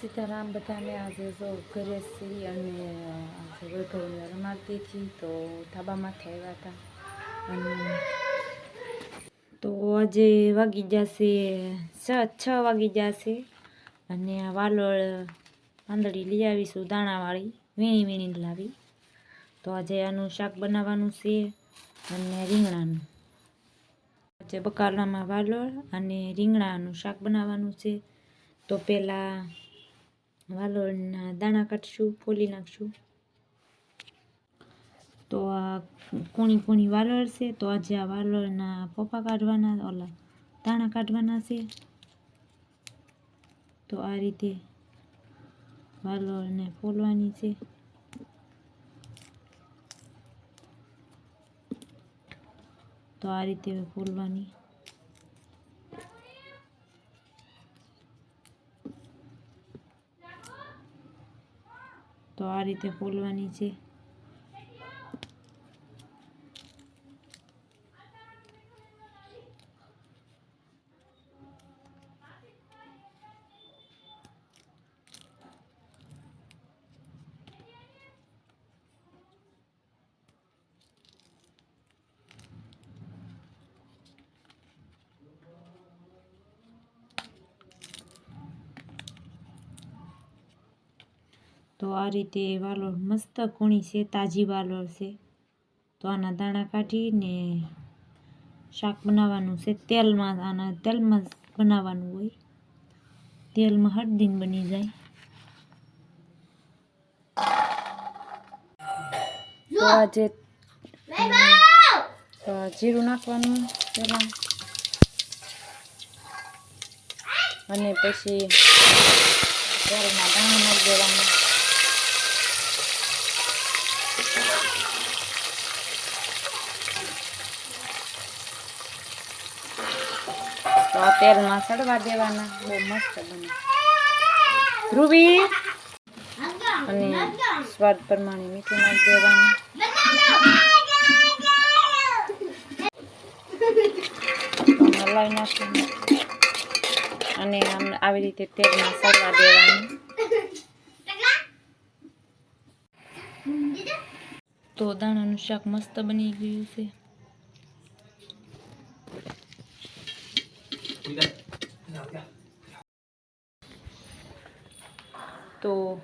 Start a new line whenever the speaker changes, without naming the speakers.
સીતારામ બધાને આજે જો ઘરે છીએ અને આજે વૈભવને રમાડતી હતી તો ધાબામાંથી આવ્યા હતા અને તો આજે વાગી જશે છ છ વાગી જશે અને આ વાલોળ પાંદડી લઈ આવીશું દાણાવાળી વીણી વીણી લાવી તો આજે આનું શાક બનાવવાનું છે અને રીંગણાનું આજે બકાલામાં વાલોળ અને રીંગણાનું શાક બનાવવાનું છે તો પહેલાં વાલોળના દાણા કાઢશું, ફોલી નાખશું. તો આ કૂણી કૂણી વાલોળ છે, તો આજે આ વાલોળના પોપા કાઢવાના, ઓલા દાણા કાઢવાના છે. તો આ રીતે વાલોળને ફોલવાની છે. તો આ રીતે ફોલવાની. તો આ રીતે ફોલવાની છે. તો આ રીતે વાલોળ મસ્ત કૂણી છે તાજી વાલોળ છે. તો આના દાણા કાઢીને શાક બનાવવાનું છે. તેલમાં આના તેલમાં બનાવવાનું હોય. તેલમાં હળદીન બની જાય. તો આજે જીરું નાખવાનું પહેલાં. અને પછી તેલમાં દાણા નાખી દેવાનું. તો આ તેલમાં સડવા દેવાના. બહુ મસ્ત બને. ધ્રુવી! અને સ્વાદ પ્રમાણે મીઠું નાખી દેવાનું. હલાવી નાખવાનું અને આવી રીતે તેલમાં સડવા દેવાનું. તો દાણાનું શાક મસ્ત બની ગયું છે. તો